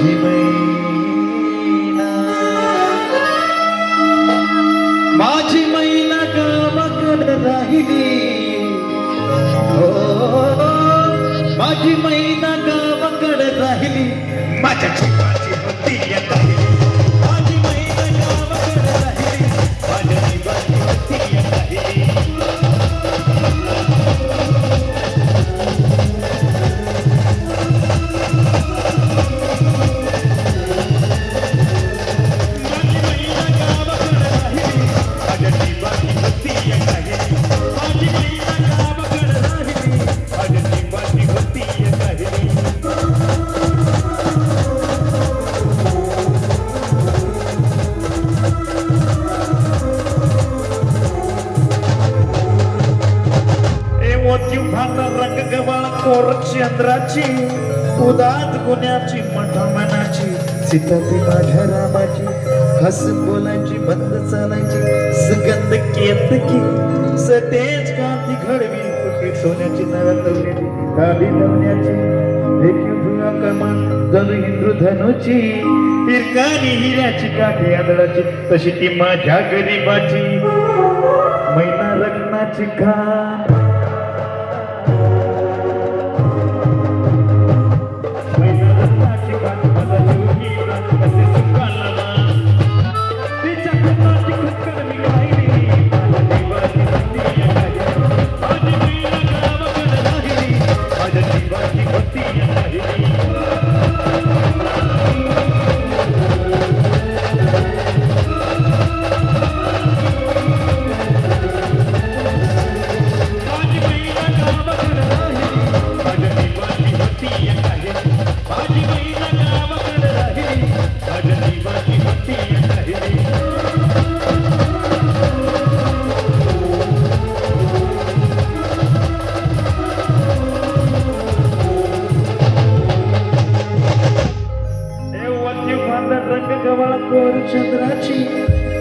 माझी मैना हो, माझी मैना गावाकडे राहिली. माझी मैना गावाकडे राहिली. माझ्या गवाळ उदात गुन्ह्याची मठा मनाची सीता माझ्या रामाची हसून बोलायची बंद चालायची सुगंध केतकी सतेज कांती घडवी फुकी सोन्याची नवतवण्याची काली लवण्याची देखील भुवा कमान जणू इंद्रधनुची हिरकानी हिऱ्याची काठी आदळाची तशी ती माझ्या गरीबाची. मैना रत्नाची खान. मैना रत्नाची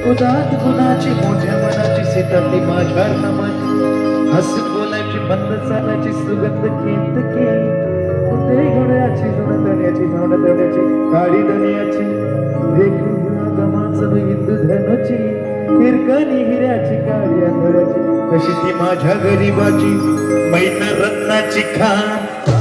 उदात गुणाची मोठ्या मनाची सीताती माझ्या नामाची हसून बोलायची बंद चालायची सुगंध केतकी ते घोड्याची जुन धन्याची झाड धन्याची काळी धन्याची देखील गमाचं हिंदू धनुची. हिरकणी हिऱ्याची काळी अंधराची कशी ती माझ्या गरीबाची मैना रत्नाची खान.